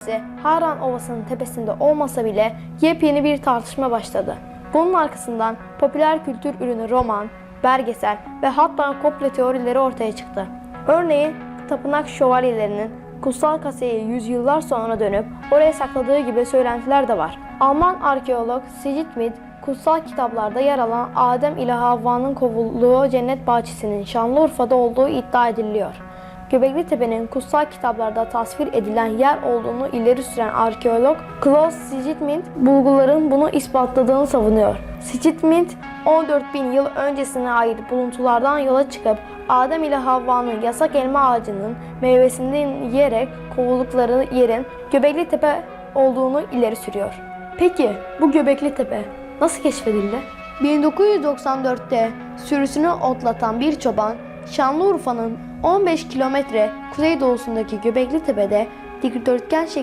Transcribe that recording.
ise Haran Ovası'nın tepesinde olmasa bile yepyeni bir tartışma başladı. Bunun arkasından popüler kültür ürünü roman, belgesel ve hatta komplo teorileri ortaya çıktı. Örneğin tapınak şövalyelerinin kutsal kasayı yüzyıllar sonra dönüp oraya sakladığı gibi söylentiler de var. Alman arkeolog Sigmund kutsal kitaplarda yer alan Adem ile Havva'nın kovulduğu cennet bahçesinin Şanlıurfa'da olduğu iddia ediliyor. Göbekli Tepe'nin kutsal kitaplarda tasvir edilen yer olduğunu ileri süren arkeolog Klaus Sigmund bulguların bunu ispatladığını savunuyor. Sigmund 14 bin yıl öncesine ait buluntulardan yola çıkıp Adem ile Havva'nın yasak elma ağacının meyvesinden yiyerek kovuldukları yerin Göbekli Tepe olduğunu ileri sürüyor. Peki bu Göbekli Tepe nasıl keşfedildi? 1994'te sürüsünü otlatan bir çoban Şanlıurfa'nın 15 kilometre kuzeydoğusundaki Göbekli Tepe'de dikdörtgen şeklinde